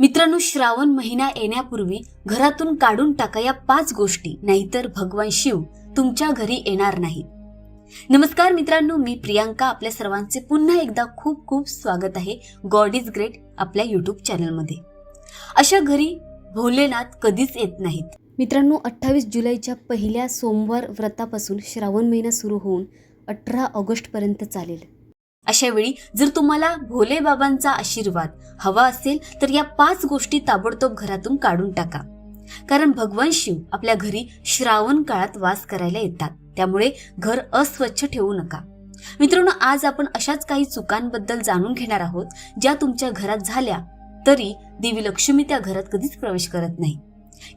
मित्रांनो श्रावण महिना येण्यापूर्वी घरातून काढून टाका या पाच गोष्टी नाहीतर भगवान शिव तुमच्या घरी येणार नाही. नमस्कार मित्रांनो मी प्रियांका आपल्या सर्वांचे पुन्हा एकदा खूप खूप स्वागत आहे गॉड इज ग्रेट आपल्या युट्यूब चॅनलमध्ये अशा घरी भोलेनाथ कधीच येत नाहीत. मित्रांनो अठ्ठावीस जुलैच्या पहिल्या सोमवार व्रतापासून श्रावण महिना सुरू होऊन अठरा ऑगस्टपर्यंत चालेल. अशा वेळी जर तुम्हाला भोले बाबांचा आशीर्वाद हवा असेल तर या पाच गोष्टी ताबडतोब घरातून काढून टाका. कारण भगवान शिव आपल्या घरी श्रावण काळात वास करायला येतात. त्यामुळे घर अस्वच्छ ठेवू नका. मित्रांनो आज आपण अशाच काही चुकांबद्दल जाणून घेणार आहोत ज्या तुमच्या घरात झाल्या तरी देवी लक्ष्मी त्या घरात कधीच प्रवेश करत नाही.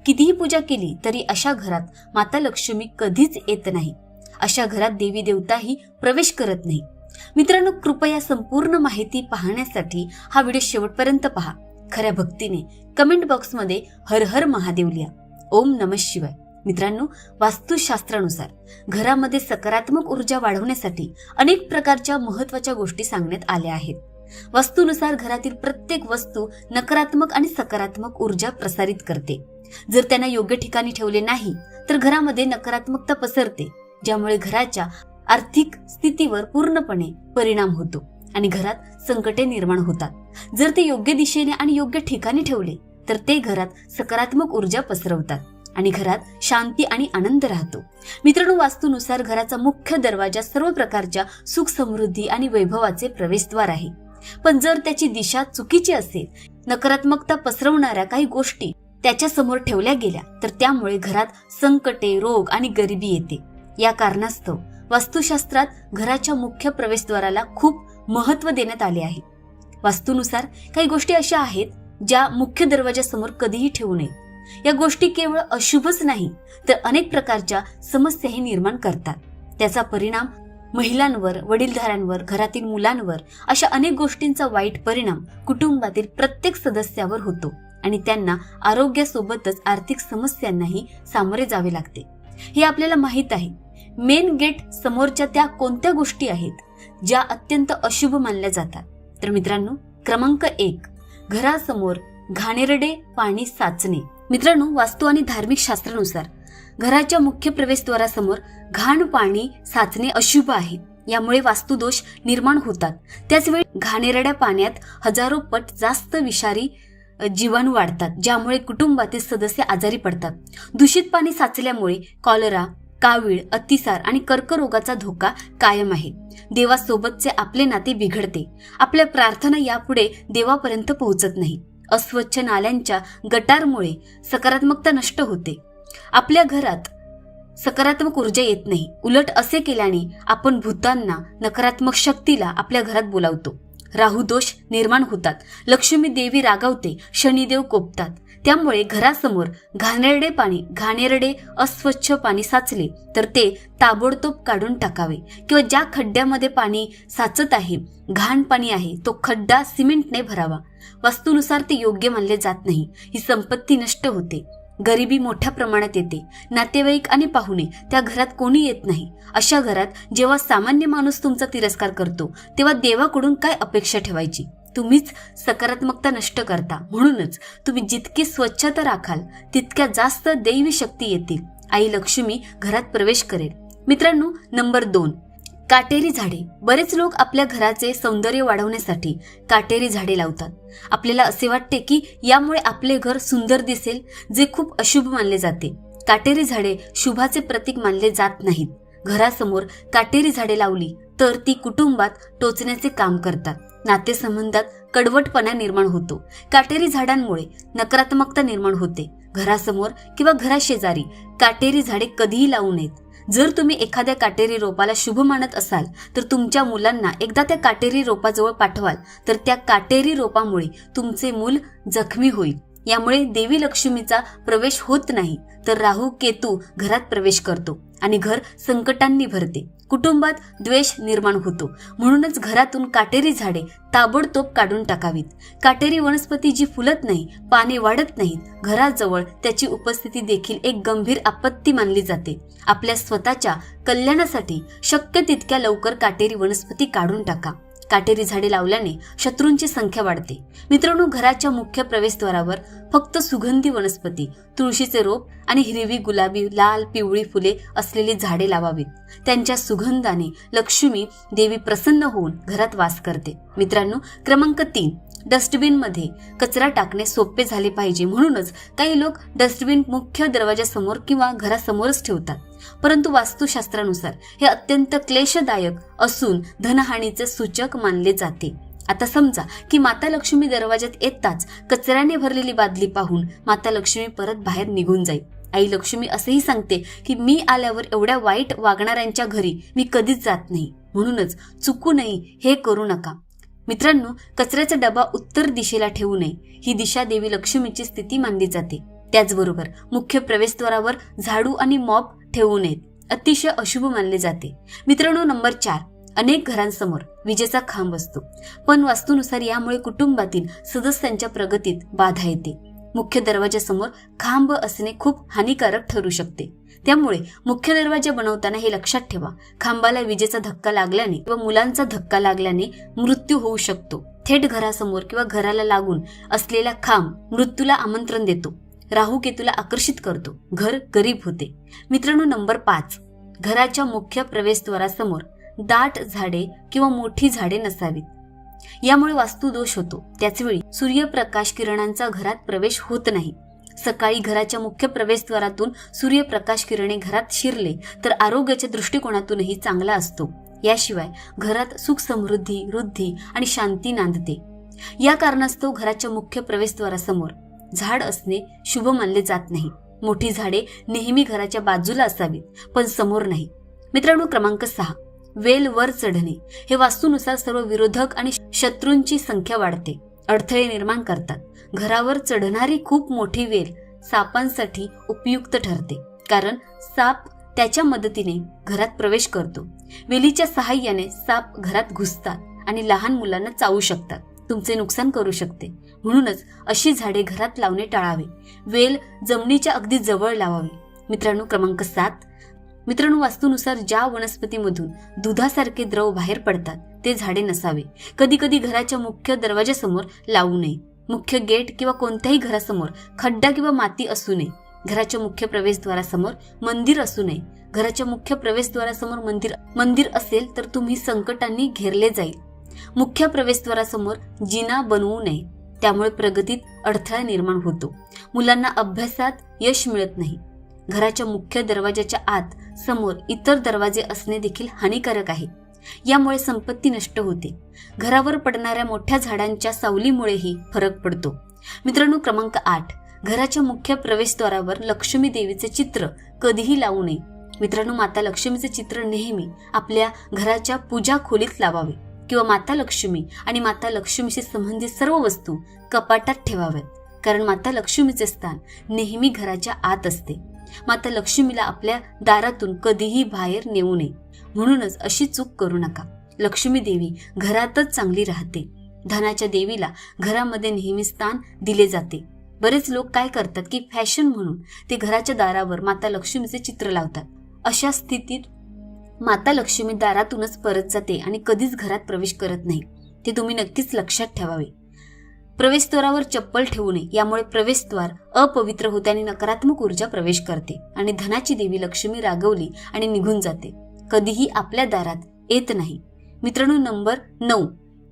कितीही पूजा केली तरी अशा घरात माता लक्ष्मी कधीच येत नाही. अशा घरात देवी देवताही प्रवेश करत नाही. मित्रांनो कृपया संपूर्ण माहिती पाहण्यासाठी हा व्हिडिओ शेवटपर्यंत पहा. खऱ्या भक्तीने कमेंट बॉक्समध्ये हर हर महादेव लिहा. ओम नम शिवाय. मित्रांनो वास्तुशास्त्रानुसार घरामध्ये सकारात्मक ऊर्जा वाढवण्यासाठी अनेक प्रकारच्या महत्त्वाच्या गोष्टी सांगण्यात आल्या आहेत. वास्तूनुसार घरातील प्रत्येक वस्तू नकारात्मक आणि सकारात्मक ऊर्जा प्रसारित करते. जर त्यांना योग्य ठिकाणी ठेवले नाही तर घरामध्ये नकारात्मकता पसरते ज्यामुळे घराच्या आर्थिक स्थितीवर पूर्णपणे परिणाम होतो आणि घरात संकटे निर्माण होतात. जर ते योग्य दिशेने आणि योग्य ठिकाणी ठेवले तर ते घरात सकारात्मक ऊर्जा पसरवतात आणि घरात शांती आणि आनंद राहतो. मित्रांनो वास्तूनुसार घराचा मुख्य दरवाजा सर्व प्रकारच्या सुख समृद्धी आणि वैभवाचे प्रवेशद्वार आहे. पण जर त्याची दिशा चुकीची असेल नकारात्मकता पसरवणाऱ्या काही गोष्टी त्याच्यासमोर ठेवल्या गेल्या तर त्यामुळे घरात संकटे रोग आणि गरिबी येते. या कारणास्तव वास्तुशास्त्रात घराच्या मुख्य प्रवेशद्वाराला खूप महत्त्व देण्यात आले आहे. वास्तूनुसार काही गोष्टी अशा आहेत ज्या मुख्य दरवाजासमोर कधीही ठेवू नये. या गोष्टी केवळ अशुभच नाही तर अनेक प्रकारच्या समस्याही निर्माण करतात. त्याचा परिणाम महिलांवर वडीलधाऱ्यांवर घरातील मुलांवर अशा अनेक गोष्टींचा वाईट परिणाम कुटुंबातील प्रत्येक सदस्यावर होतो आणि त्यांना आरोग्यासोबतच आर्थिक समस्यांनाही सामोरे जावे लागते. हे आपल्याला माहीत आहे. मेन गेट समोरच्या त्या कोणत्या गोष्टी आहेत ज्या अत्यंत अशुभ मानल्या जातात? तर मित्रांनो क्रमांक एक घरासमोर घाणेरडे पाणी साचणे. मित्रांनो वास्तू आणि धार्मिक शास्त्रानुसार घराच्या मुख्य प्रवेशद्वारासमोर घाण पाणी साचणे अशुभ आहे. यामुळे वास्तुदोष निर्माण होतात. त्याचवेळी घाणेरड्या पाण्यात हजारो पट जास्त विषारी जीवाणू वाढतात ज्यामुळे कुटुंबातील सदस्य आजारी पडतात. दूषित पाणी साचल्यामुळे कॉलरा कावीळ अतिसार आणि कर्करोगाचा धोका कायम आहे. देवासोबतचे आपले नाते बिघडते. आपल्या प्रार्थना यापुढे देवापर्यंत पोहोचत नाही. अस्वच्छ नाल्यांच्या गटारमुळे सकारात्मकता नष्ट होते. आपल्या घरात सकारात्मक ऊर्जा येत नाही. उलट असे केल्याने आपण भूतांना नकारात्मक शक्तीला आपल्या घरात बोलावतो. राहू दोष निर्माण होतात. लक्ष्मी देवी रागावते शनिदेव कोपतात. त्यामुळे घरासमोर घाणेरडे पाणी घाणेरडे अस्वच्छ पाणी साचले तर ते ताबडतोब काढून टाकावे किंवा ज्या खड्ड्यामध्ये पाणी साचत आहे घाण पाणी आहे तो खड्डा सिमेंटने भरावा. वस्तूनुसार ते योग्य मानले जात नाही. ही संपत्ती नष्ट होते. गरिबी मोठ्या प्रमाणात येते. नातेवाईक आणि पाहुणे त्या घरात कोणी येत नाही. अशा घरात जेव्हा सामान्य माणूस तुमचा तिरस्कार करतो तेव्हा देवाकडून काय अपेक्षा ठेवायची? तुम्हीच सकारात्मकता नष्ट करता. म्हणूनच तुम्ही जितकी स्वच्छता राखाल तितक्या जास्त दैवी शक्ती येतील. आई लक्ष्मी घरात प्रवेश करेल. मित्रांनो नंबर दोन. काटेरी झाडे. बरेच लोक आपल्या घराचे सौंदर्य वाढवण्यासाठी काटेरी झाडे लावतात. आपल्याला असे वाटते की यामुळे आपले घर सुंदर दिसेल जे खूप अशुभ मानले जाते. काटेरी झाडे शुभाचे प्रतीक मानले जात नाहीत. घरासमोर काटेरी झाडे लावली तर ती कुटुंबात टोचण्याचे काम करतात. नातेसंबंधात कडवटपणा निर्माण होतो. काटेरी झाडांमुळे नकारात्मकता निर्माण होते. घरासमोर किंवा घराशेजारी काटेरी झाडे कधीही लावू नयेत. जर तुम्ही एखाद्या काटेरी रोपाला शुभ मानत असाल तर तुमच्या मुलांना एकदा त्या काटेरी रोपाजवळ पाठवाल तर त्या काटेरी रोपामुळे तुमचे मूल जखमी होईल. यामुळे देवी लक्ष्मीचा प्रवेश होत नाही तर राहू केतू घरात प्रवेश करतो. आणि घर संकटांनी भरते. कुटुंबात द्वेष निर्माण होतो. म्हणूनच घरातून काटेरी झाडे ताबडतोब काढून टाकावीत. काटेरी वनस्पती जी फुलत नाही पाने वाढत नाहीत. घराजवळ त्याची उपस्थिती देखील एक गंभीर आपत्ती मानली जाते. आपल्या स्वतःच्या कल्याणासाठी शक्य तितक्या लवकर काटेरी वनस्पती काढून टाका. काटेरी झाडे लावल्याने शत्रूंची संख्या वाढते. मित्रांनो घराच्या मुख्य प्रवेशद्वारावर फक्त सुगंधी वनस्पती तुळशीचे रोप आणि हिरवी गुलाबी लाल पिवळी फुले असलेली झाडे लावावीत. त्यांच्या सुगंधाने लक्ष्मी देवी प्रसन्न होऊन घरात वास करते. मित्रांनो क्रमांक तीन. डस्टबिनमध्ये कचरा टाकणे सोपे झाले पाहिजे. म्हणूनच काही लोक डस्टबिन मुख्य दरवाजासमोर किंवा घरासमोरच ठेवतात. परंतु वास्तुशास्त्रानुसार हे अत्यंत क्लेशदायक असून धनहानीचे सूचक मानले जाते. आता समजा की माता लक्ष्मी दरवाजात येताच कचऱ्याने भरलेली बादली पाहून माता लक्ष्मी परत बाहेर निघून जाईल. आई लक्ष्मी असेही सांगते की मी आल्यावर एवढ्या वाईट वागणाऱ्यांच्या घरी मी कधीच जात नाही. म्हणूनच चुकू हे करू नका. मित्रांनो कचऱ्याचा डबा उत्तर दिशेला ठेवू नये. ही दिशा देवी लक्ष्मीची स्थिती मानली जाते. त्याचबरोबर मुख्य प्रवेशद्वारावर झाडू आणि मॉप ठेवू नयेत. अतिशय अशुभ मानले जाते. मित्रांनो नंबर चार. अनेक घरांसमोर विजेचा खांब असतो. पण वास्तूनुसार यामुळे कुटुंबातील सदस्यांच्या प्रगतीत बाधा येते. मुख्य दरवाजासमोर खांब असणे खूप हानिकारक ठरू शकते. त्यामुळे मुख्य दरवाजा बनवताना हे लक्षात ठेवा. खांबाला विजेचा धक्का लागल्याने किंवा मुलांचा धक्का लागल्याने मृत्यू होऊ शकतो. थेट घरासमोर किंवा घराला लागून असलेला खांब मृत्यूला आमंत्रण देतो. राहू केतूला आकर्षित करतो. घर गरीब होते. मित्रांनो नंबर पाच. घराच्या मुख्य प्रवेशद्वारासमोर दाट झाडे किंवा मोठी झाडे नसावीत. यामुळे वास्तुदोष होतो. त्याचवेळी सूर्यप्रकाश किरणांचा घरात प्रवेश होत नाही. सकाळी घराच्या मुख्य प्रवेशद्वारातून सूर्यप्रकाश किरणे घरात शिरले तर आरोग्याच्या दृष्टिकोनातूनही चांगला असतो. याशिवाय घरात सुख समृद्धी वृद्धी आणि शांती नांदते. या कारणास्तव घराच्या मुख्य प्रवेशद्वारासमोर झाड असणे शुभ मानले जात नाही. मोठी झाडे नेहमी घराच्या बाजूला असावीत पण समोर नाही. मित्रांनो क्रमांक सहा. वेल वर चढणे हे वास्तूनुसार सर्व विरोधक आणि शत्रूंची संख्या वाढते. अडथळे निर्माण करतात. घरावर चढणारी खूप मोठी वेल सापांसाठी उपयुक्त ठरते. कारण साप त्याच्या मदतीने घरात प्रवेश करतो. वेलीच्या सहाय्याने साप घरात घुसतात आणि लहान मुलांना चावू शकतात. तुमचे नुकसान करू शकते. म्हणूनच अशी झाडे घरात लावणे टाळावे. वेल जमिनीच्या अगदी जवळ लावावी. मित्रांनो क्रमांक सात मित्रांनो वास्तूनुसार ज्या वनस्पतीमधून दुधासारखे द्रव बाहेर पडतात ते झाडे नसावे. कधी कधी घराच्या मुख्य दरवाजासमोर लावू नये. मुख्य गेट किंवा कोणत्याही घरासमोर खड्डा किंवा माती असू नये. घराच्या मुख्य प्रवेशद्वारासमोर मंदिर असू नये. घराच्या मुख्य प्रवेशद्वारासमोर मंदिर मंदिर असेल तर तुम्ही संकटांनी घेरले जाईल. मुख्य प्रवेशद्वारासमोर जिना बनवू नये. त्यामुळे प्रगतीत अडथळा निर्माण होतो. मुलांना अभ्यासात यश मिळत नाही. घराच्या मुख्य दरवाजाच्या आत समोर इतर दरवाजे असणे देखील हानिकारक आहे. यामुळे संपत्ती नष्ट होते. घरावर पडणाऱ्या मोठ्या झाडांच्या सावलीमुळेही फरक पडतो. मित्रांनो क्रमांक आठ. घराच्या मुख्य प्रवेशद्वारावर लक्ष्मी देवीचे चित्र कधीही लावू नये. मित्रांनो माता लक्ष्मीचे चित्र नेहमी आपल्या घराच्या पूजा खोलीत लावावे किंवा माता लक्ष्मी आणि माता लक्ष्मीशी संबंधित सर्व वस्तू कपाटात ठेवाव्यात. कारण माता लक्ष्मीचे स्थान नेहमी घराच्या आत असते. माता लक्ष्मीला आपल्या दारातून कधीही बाहेर नेऊ नये. म्हणूनच अशी चूक करू नका. लक्ष्मी देवी घरातच चांगली राहते. धनाच्या देवीला घरामध्ये नेहमी स्थान दिले जाते. बरेच लोक काय करतात की फॅशन म्हणून ते घराच्या दारावर माता लक्ष्मीचे चित्र लावतात. अशा स्थितीत माता लक्ष्मी दारातूनच परत जाते आणि कधीच घरात प्रवेश करत नाही. ते तुम्ही नक्कीच लक्षात ठेवावे. प्रवेशद्वारावर चप्पल ठेवू नये. यामुळे प्रवेशद्वार अपवित्र होते आणि नकारात्मक ऊर्जा प्रवेश करते आणि धनाची देवी लक्ष्मी रागवली आणि निघून जाते. कधीही आपल्या दारात येत नाही. मित्रांनो नंबर नऊ.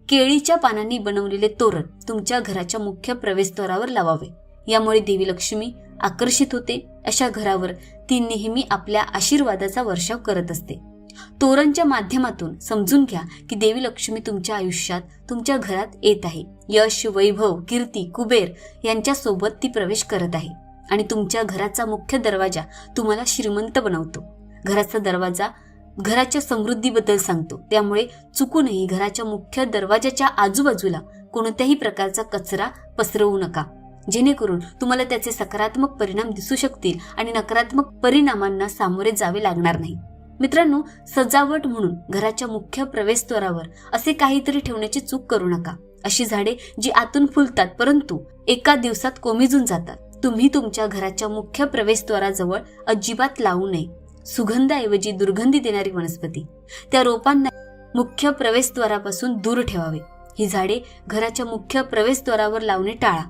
केळीच्या पानांनी बनवलेले तोरण तुमच्या घराच्या मुख्य प्रवेशद्वारावर लावावे. यामुळे देवी लक्ष्मी आकर्षित होते. अशा घरावर ती नेहमी आपल्या आशीर्वादाचा वर्षाव करत असते. तोरणच्या माध्यमातून समजून घ्या की देवी लक्ष्मी तुमच्या आयुष्यात तुमच्या घरात येत आहे. यश वैभव कीर्ती कुबेर यांच्यासोबत ती प्रवेश करत आहे. आणि तुमच्या घराचा मुख्य दरवाजा तुम्हाला श्रीमंत बनवतो. घराचा दरवाजा घराच्या समृद्धीबद्दल सांगतो. त्यामुळे चुकूनही घराच्या मुख्य दरवाजाच्या आजूबाजूला कोणत्याही प्रकारचा कचरा पसरवू नका. जेणेकरून तुम्हाला त्याचे सकारात्मक परिणाम दिसू शकतील आणि नकारात्मक परिणामांना सामोरे जावे लागणार नाही. मित्रांनो सजावट म्हणून घराच्या मुख्य प्रवेशद्वारावर असे काहीतरी ठेवण्याची चूक करू नका. अशी झाडे जी आतून फुलतात परंतु एका दिवसात कोमेजून जातात. तुम्ही तुमच्या घराच्या मुख्य प्रवेशद्वाराजवळ अजिबात लावू नये. सुगंधाऐवजी दुर्गंधी देणारी वनस्पती. त्या रोपांना मुख्य प्रवेशद्वारापासून दूर ठेवावे. ही झाडे घराच्या मुख्य प्रवेशद्वारावर लावणे टाळा.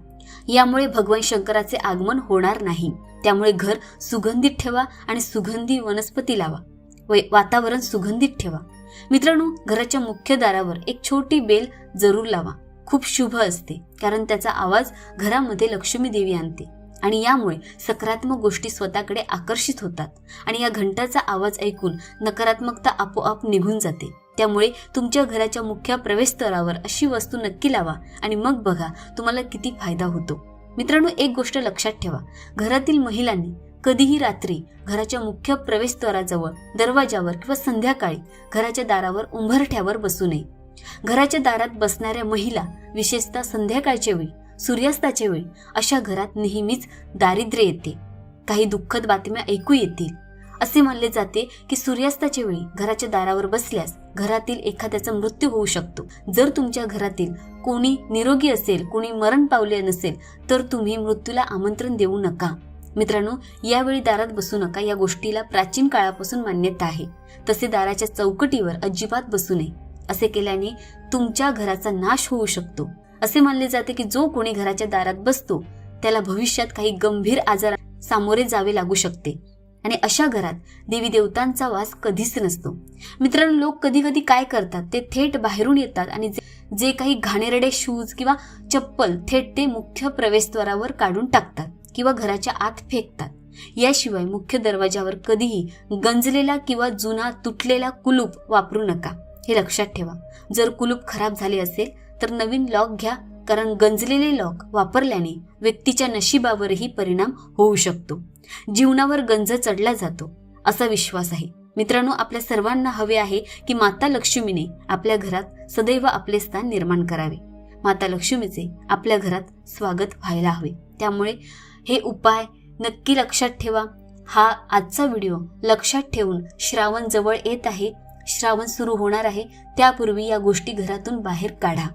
यामुळे भगवान शंकराचे आगमन होणार नाही. त्यामुळे घर सुगंधित ठेवा आणि सुगंधी वनस्पती लावा. व वातावरण सुगंधित ठेवा. मित्रांनो घराच्या मुख्य दारावर एक छोटी बेल जरूर लावा. खूप शुभ असते कारण त्याचा आवाज घरामध्ये लक्ष्मी देवी आणते आणि यामुळे सकारात्मक गोष्टी स्वतःकडे आकर्षित होतात आणि या घंटाचा आवाज ऐकून नकारात्मकता आपोआप निघून जाते. त्यामुळे तुमच्या घराच्या मुख्य प्रवेशस्तरावर अशी वस्तू नक्की लावा आणि मग बघा तुम्हाला किती फायदा होतो. मित्रांनो एक गोष्ट लक्षात ठेवा. घरातील महिलांनी कधीही रात्री घराच्या मुख्य प्रवेशद्वाराजवळ दरवाजावर किंवा संध्याकाळी घराच्या दारावर उंबरठ्यावर बसू नये. घराच्या दारात बसणाऱ्या महिला विशेषतः संध्याकाळच्या वेळी सूर्यास्ताच्या वेळी अशा घरात नेहमीच दारिद्र्य येते. काही दुःखद बातम्या ऐकू येतील. असे मानले जाते की सूर्यास्ताच्या वेळी घराच्या दारावर बसल्यास घरातील एखाद्याचा मृत्यू होऊ शकतो. जर तुमच्या घरातील कोणी निरोगी असेल कोणी मरण पावले नसेल तर तुम्ही मृत्यूला आमंत्रण देऊ नका. मित्रांनो यावेळी दारात बसू नका. या गोष्टीला प्राचीन काळापासून मान्यता आहे. तसे दाराच्या चौकटीवर अजिबात बसू नये. असे केल्याने तुमच्या घराचा नाश होऊ शकतो. असे मानले जाते की जो कोणी घराच्या दारात बसतो त्याला भविष्यात काही गंभीर आजार सामोरे जावे लागू शकते. आणि अशा घरात देवी देवतांचा वास कधीच नसतो. मित्रांनो लोक कधी कधी काय करतात? ते थेट बाहेरून येतात आणि जे- जे काही घाणेरडे शूज किंवा चप्पल थेट ते मुख्य प्रवेशद्वारावर काढून टाकतात. किंवा घराच्या आत फेकतात. याशिवाय मुख्य दरवाजावर कधीही गंजलेला किंवा जुना तुटलेला कुलूप वापरू नका. हे लक्षात ठेवा. जर कुलूप खराब झाले असेल तर नवीन लॉक घ्या कारण गंजलेले लॉक वापरल्याने व्यक्तीच्या नशिबावरही परिणाम होऊ शकतो. जीवनावर गंज चढला जातो असा विश्वास आहे. मित्रांनो आपल्या सर्वांना हवे आहे की माता लक्ष्मीने आपल्या घरात सदैव आपले स्थान निर्माण करावे. माता लक्ष्मीचे आपल्या घरात स्वागत व्हायला हवे. त्यामुळे हे उपाय नक्की लक्षात ठेवा. हा आजचा व्हिडिओ लक्षात ठेवून श्रावण जवळ येत आहे श्रावण सुरू होणार आहे त्यापूर्वी या गोष्टी घरातून बाहेर काढा.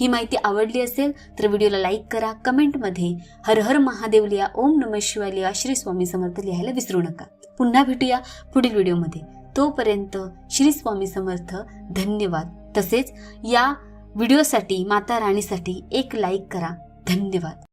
ही माहिती आवडली असेल तर व्हिडिओला लाईक करा कमेंटमध्ये हर हर महादेव लिहा ओम नम शिवाय लिहा श्री स्वामी समर्थ लिहायला विसरू नका. पुन्हा भेटूया पुढील व्हिडिओमध्ये तोपर्यंत श्री स्वामी समर्थ धन्यवाद. तसेच या व्हिडिओसाठी माता राणीसाठी एक लाईक करा. धन्यवाद.